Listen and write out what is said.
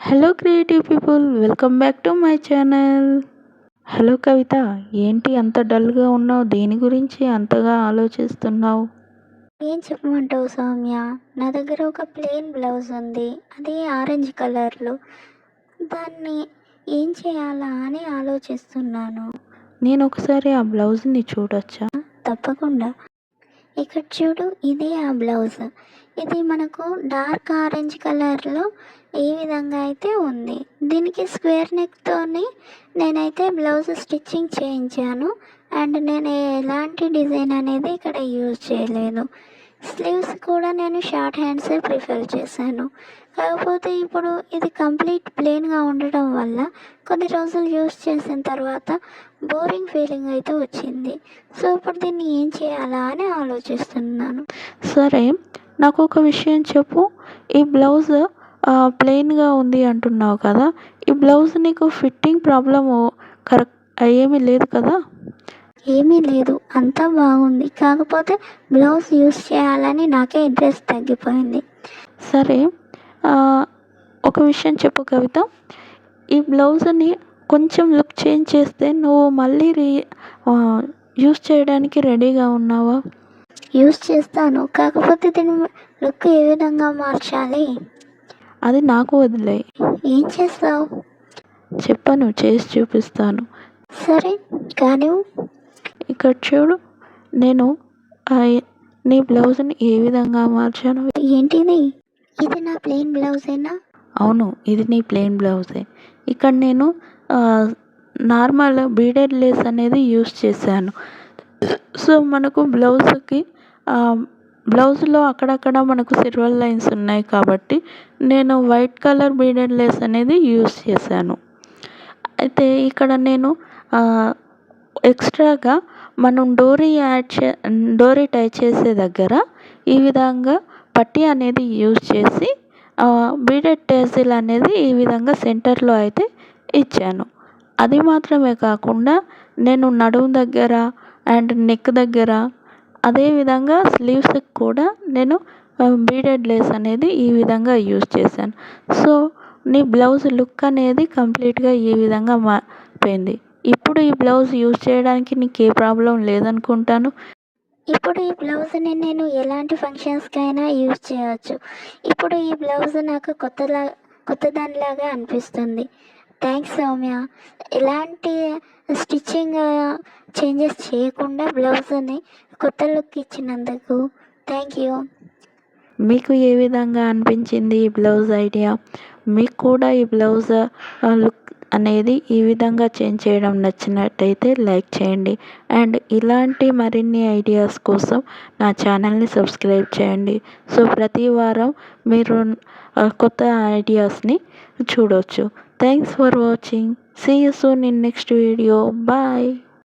Hello creative people welcome back to my channel hello Kavitha ఏంటి అంత డల్గా ఉన్నావు? దేని గురించి అంతగా ఆలోచిస్తున్నావు? ఏం చెప్పమంటావు సౌమ్య? నా దగ్గర ఒక ప్లెయిన్ బ్లౌజ్ ఉంది. అది ఆరెంజ్ కలర్లో దాన్ని ఏం చేయాలా అని ఆలోచిస్తున్నాను. నేను ఒకసారి ఆ బ్లౌజ్ని చూడొచ్చా? తప్పకుండా. ఇక్కడ చూడు ఇదే ఆ బ్లౌజ్ ఇది మనకు డార్క్ ఆరెంజ్ కలర్లో ఈ విధంగా అయితే ఉంది. దీనికి స్క్వేర్ నెక్తోని నేనైతే బ్లౌజ్ స్టిచ్చింగ్ చేయించాను. అండ్ నేను ఎలాంటి డిజైన్ అనేది ఇక్కడ యూజ్ చేయలేదు. స్లీవ్స్ కూడా నేను షార్ట్ హ్యాండ్సే ప్రిఫర్ చేశాను. కాకపోతే ఇప్పుడు ఇది కంప్లీట్ ప్లెయిన్గా ఉండటం వల్ల కొన్ని రోజులు యూస్ చేసిన తర్వాత బోరింగ్ ఫీలింగ్ అయితే వచ్చింది. సో ఇప్పుడు దీన్ని ఏం చేయాలా అని ఆలోచిస్తున్నాను. సరే నాకు ఒక విషయం చెప్పు. ఈ బ్లౌజ్ ప్లెయిన్గా ఉంది అంటున్నావు కదా. ఈ బ్లౌజ్ నీకు ఫిట్టింగ్ ప్రాబ్లము కరెక్ట్ ఏమీ లేదు కదా? ఏమీ లేదు. అంతా బాగుంది. కాకపోతే బ్లౌజ్ యూస్ చేయాలని నాకే ఇంట్రెస్ట్ తగ్గిపోయింది. సరే. ఒక విషయం చెప్పు కవిత. ఈ బ్లౌజ్ని కొంచెం లుక్ చేంజ్ చేస్తే నువ్వు మళ్ళీ రీ యూస్ చేయడానికి రెడీగా ఉన్నావా? యూస్ చేస్తాను. కాకపోతే దీని లుక్ ఏ విధంగా మార్చాలి? అది నాకు వదిలే. ఏం చేస్తావు? చెప్పను చేసి చూపిస్తాను. సరే కానీ ఇక్కడ చూడు నేను నీ బ్లౌజ్ని ఏ విధంగా మార్చాను? ఏంటిది? ఇది నా ప్లెయిన్ బ్లౌజేనా? అవును ఇది నీ ప్లెయిన్ బ్లౌజే. ఇక్కడ నేను నార్మల్ బీడెడ్ లేస్ అనేది యూస్ చేశాను. సో మనకు బ్లౌజ్కి బ్లౌజ్లో అక్కడక్కడ మనకు సిల్వర్ లైన్స్ ఉన్నాయి కాబట్టి నేను వైట్ కలర్ బీడెడ్ లేస్ అనేది యూస్ చేశాను. అయితే ఇక్కడ నేను ఎక్స్ట్రాగా మనం డోరీ యాడ్ చే డోరీ టై చేసే దగ్గర ఈ విధంగా పట్టి అనేది యూజ్ చేసి బీడెడ్ టేజిల్ అనేది ఈ విధంగా సెంటర్లో అయితే ఇచ్చాను. అది మాత్రమే కాకుండా నేను నడుము దగ్గర అండ్ నెక్ దగ్గర అదేవిధంగా స్లీవ్స్కి కూడా నేను బీడెడ్ లేస్ అనేది ఈ విధంగా యూజ్ చేశాను. సో నీ బ్లౌజ్ లుక్ అనేది కంప్లీట్గా ఈ విధంగా మారిపోయింది. ఇప్పుడు ఈ బ్లౌజ్ యూజ్ చేయడానికి నీకు ఏ ప్రాబ్లం లేదనుకుంటాను? ఇప్పుడు ఈ బ్లౌజ్ని నేను ఎలాంటి ఫంక్షన్స్కైనా యూజ్ చేయవచ్చు ఇప్పుడు ఈ బ్లౌజ్ నాకు కొత్తలా కొత్తదానిలాగా అనిపిస్తుంది. థ్యాంక్స్ సౌమ్య. ఎలాంటి స్టిచ్చింగ్ చేంజెస్ చేయకుండా బ్లౌజ్ని కొత్త లుక్ ఇచ్చినందుకు థ్యాంక్ యూ. మీకు ఏ విధంగా అనిపించింది ఈ బ్లౌజ్ ఐడియా? మీకు కూడా ఈ బ్లౌజ్ లుక్ అనేది ఈ విధంగా చేంజ్ చేయడం నచ్చినట్టయితే లైక్ చేయండి. అండ్ ఇలాంటి మరిన్ని ఐడియాస్ కోసం నా ఛానల్ని సబ్స్క్రైబ్ చేయండి. సో ప్రతి వారం మీరు కొత్త ఐడియాస్ని చూడవచ్చు thanks for watching. See you soon in next video bye